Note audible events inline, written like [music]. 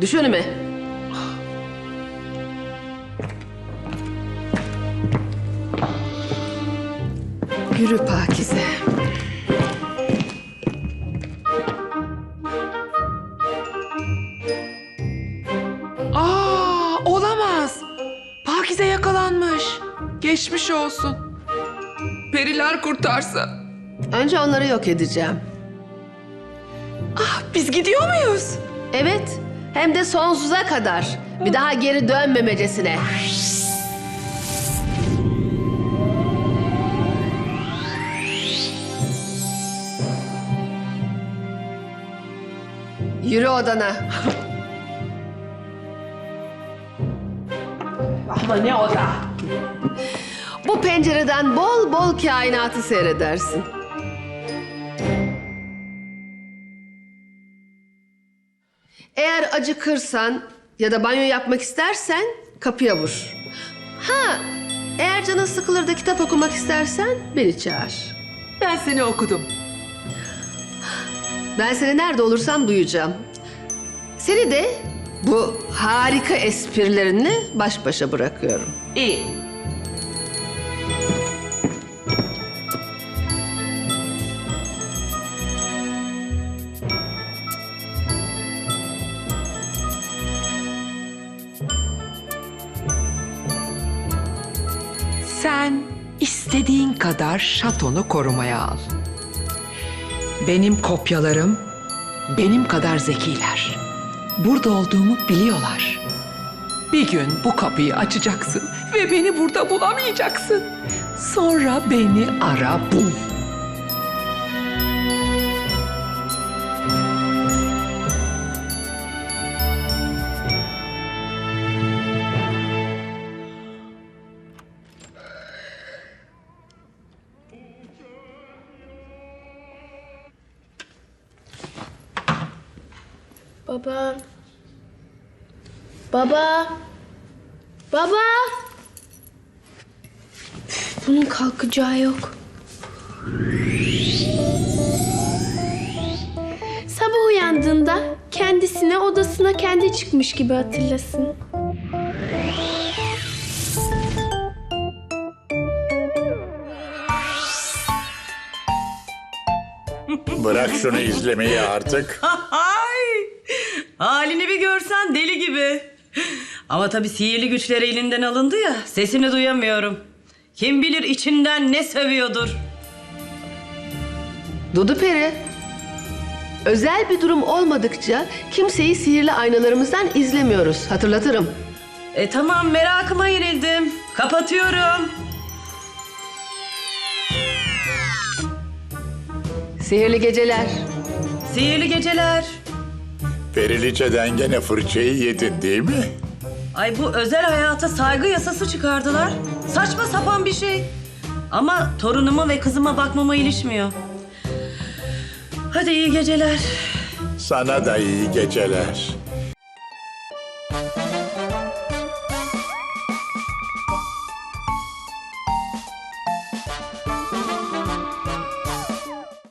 Düş önüme. Yürü Pakize. Aa, olamaz. Pakize yakalanmış. Geçmiş olsun. Periler kurtarsa. Önce onları yok edeceğim. Ah, biz gidiyor muyuz? Evet, hem de sonsuza kadar. Bir daha geri dönmemecesine. Yürü odana. Ama ne o da? Bu pencereden bol bol kainatı seyredersin. Eğer acıkırsan ya da banyo yapmak istersen kapıya vur. Ha, eğer canın sıkılır da kitap okumak istersen beni çağır. Ben seni okudum. Ben seni nerede olursam duyacağım. Seni de bu harika esprilerinle baş başa bırakıyorum. İyi. Sen istediğin kadar şatonu korumaya al. Benim kopyalarım benim kadar zekiler. Burada olduğumu biliyorlar. Bir gün bu kapıyı açacaksın ve beni burada bulamayacaksın. Sonra beni ara bul. Baba. Baba. Baba. Üf, Bunun kalkacağı yok. Sabah uyandığında kendisine odasına kendi çıkmış gibi hatırlasın. Bırak şunu izlemeyi artık. [laughs] Halini bir görsen deli gibi. Ama tabii sihirli güçleri elinden alındı ya sesini duyamıyorum. Kim bilir içinden ne seviyordur. Dudu Peri. Özel bir durum olmadıkça kimseyi sihirli aynalarımızdan izlemiyoruz. Hatırlatırım. E tamam merakıma yenildim. Kapatıyorum. Sihirli geceler. Sihirli geceler. Periliçeden gene fırçayı yedin değil mi? Ay bu özel hayata saygı yasası çıkardılar. Saçma sapan bir şey. Ama torunuma ve kızıma bakmama ilişmiyor. Hadi iyi geceler. Sana da iyi geceler.